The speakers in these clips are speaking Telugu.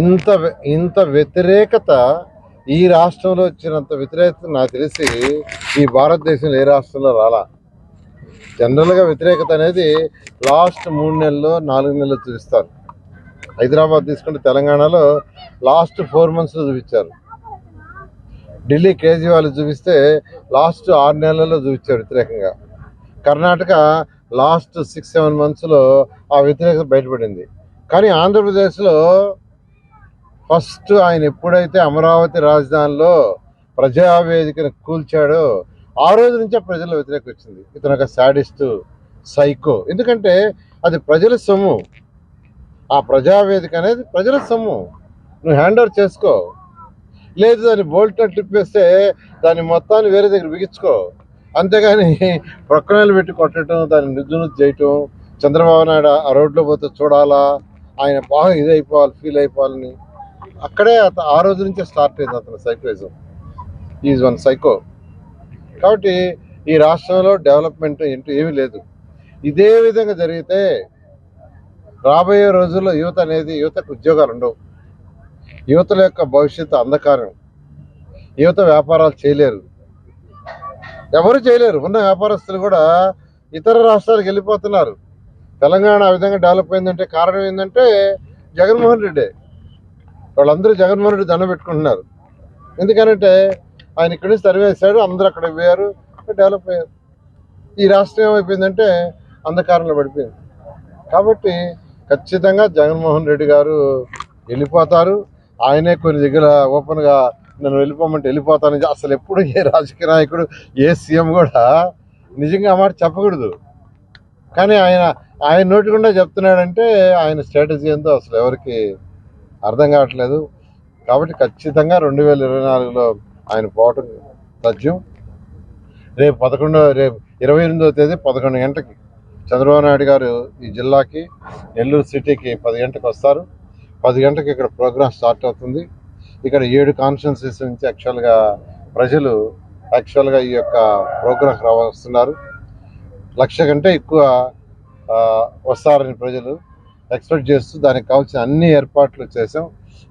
ఇంత ఇంత వ్యతిరేకత ఈ రాష్ట్రంలో వచ్చినంత వ్యతిరేకత నాకు తెలిసి ఈ భారతదేశంలో ఏ రాష్ట్రంలో రాలా. జనరల్గా వ్యతిరేకత అనేది లాస్ట్ మూడు నెలల్లో నాలుగు నెలలు చూపిస్తారు. హైదరాబాద్ తీసుకుంటే తెలంగాణలో లాస్ట్ ఫోర్ మంత్స్లో చూపించారు. ఢిల్లీ కేజ్రీవాల్ చూపిస్తే లాస్ట్ ఆరు నెలల్లో చూపించారు వ్యతిరేకంగా. కర్ణాటక లాస్ట్ సిక్స్ సెవెన్ మంత్స్లో ఆ వ్యతిరేకత బయటపడింది. కానీ ఆంధ్రప్రదేశ్లో ఫస్ట్ ఆయన ఎప్పుడైతే అమరావతి రాజధానిలో ప్రజావేదికను కూల్చాడో ఆ రోజు నుంచే ప్రజల వ్యతిరేకం వచ్చింది. ఇతను ఒక సాడిస్ట్ సైకో. ఎందుకంటే అది ప్రజల సొమ్ము. ఆ ప్రజావేదిక అనేది ప్రజల సొమ్ము. నువ్వు హ్యాండ్ ఓవర్ చేసుకో. లేదు దాన్ని బోల్ట్ ట్రిప్పేస్తే దాన్ని మొత్తాన్ని వేరే దగ్గర బిగించుకో. అంతేగాని ప్రొక్కనాలు పెట్టి కొట్టడం దాన్ని నిద్దు చేయటం చంద్రబాబు నాయుడు ఆ రోడ్లో పోతే చూడాలా? ఆయన బాగా ఇది అయిపోవాలి ఫీల్ అయిపోవాలని. అక్కడే అత- ఆ రోజు నుంచే స్టార్ట్ అయింది అతను సైకోయిజం ఈజ్ వన్ సైకో కాబట్టి ఈ రాష్ట్రంలో డెవలప్మెంట్ ఏంటో ఏమీ లేదు. ఇదే విధంగా జరిగితే రాబోయే రోజుల్లో యువత అనేది యువతకు ఉద్యోగాలు ఉండవు. యువతల యొక్క భవిష్యత్తు అంధకారం. యువత వ్యాపారాలు చేయలేరు. ఎవరు చేయలేరు. ఉన్న వ్యాపారస్తులు కూడా ఇతర రాష్ట్రాలకు వెళ్ళిపోతున్నారు. తెలంగాణ ఆ విధంగా డెవలప్ అయిందంటే కారణం ఏంటంటే జగన్మోహన్ రెడ్డి. వాళ్ళందరూ జగన్మోహన్ రెడ్డి దండ పెట్టుకుంటున్నారు. ఎందుకనంటే ఆయన ఇక్కడి నుంచి తరివేశాడు అందరూ అక్కడ పోయారు డెవలప్ అయ్యారు. ఈ రాష్ట్రం ఏమైపోయిందంటే అంధకారంలో పడిపోయింది. కాబట్టి ఖచ్చితంగా జగన్మోహన్ రెడ్డి గారు వెళ్ళిపోతారు. ఆయనే కొన్ని దగ్గర ఓపెన్గా నన్ను వెళ్ళిపోమంటే వెళ్ళిపోతానని అసలు ఎప్పుడు ఏ రాజకీయ నాయకుడు ఏ సీఎం కూడా నిజంగా మాట చెప్పకూడదు. కానీ ఆయన ఆయన నోటి గుండా చెప్తున్నాడంటే ఆయన స్ట్రాటజీ ఏందో అసలు ఎవరికి అర్థం కావట్లేదు. కాబట్టి ఖచ్చితంగా రెండు వేల ఇరవై నాలుగులో ఆయన పోవటం తథ్యం రేపు పదకొండో రేపు ఇరవై ఎనిమిదవ తేదీ పదకొండు గంటకి చంద్రబాబు నాయుడు గారు ఈ జిల్లాకి నెల్లూరు సిటీకి పది గంటకు వస్తారు. పది గంటకి ఇక్కడ ప్రోగ్రామ్ స్టార్ట్ అవుతుంది. ఇక్కడ ఏడు కాన్స్టిట్యున్సీస్ నుంచి యాక్చువల్గా ప్రజలు యాక్చువల్గా ఈ యొక్క ప్రోగ్రామ్ వస్తున్నారు. లక్ష కంటే ఎక్కువ వస్తారని ప్రజలు ఎక్స్పెక్ట్ చేస్తూ దానికి కావాల్సిన అన్ని ఏర్పాట్లు చేసాం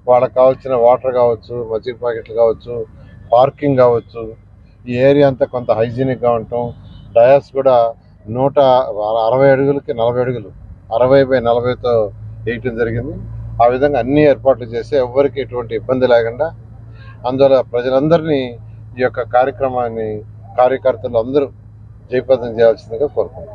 వాళ్ళకి కావాల్సిన వాటర్ కావచ్చు మజ్జిగ ప్యాకెట్లు కావచ్చు పార్కింగ్ కావచ్చు ఈ ఏరియా అంతా కొంత హైజీనిక్గా ఉండటం డయాస్ కూడా నూట అరవై అడుగులకి నలభై అడుగులు అరవై బై నలభైతో వేయటం జరిగింది. ఆ విధంగా అన్ని ఏర్పాట్లు చేసి ఎవ్వరికి ఎటువంటి ఇబ్బంది లేకుండా అందువల్ల ప్రజలందరినీ ఈ యొక్క కార్యక్రమాన్ని కార్యకర్తలు అందరూ జయప్రదం చేయాల్సిందిగా కోరుకుంటున్నాను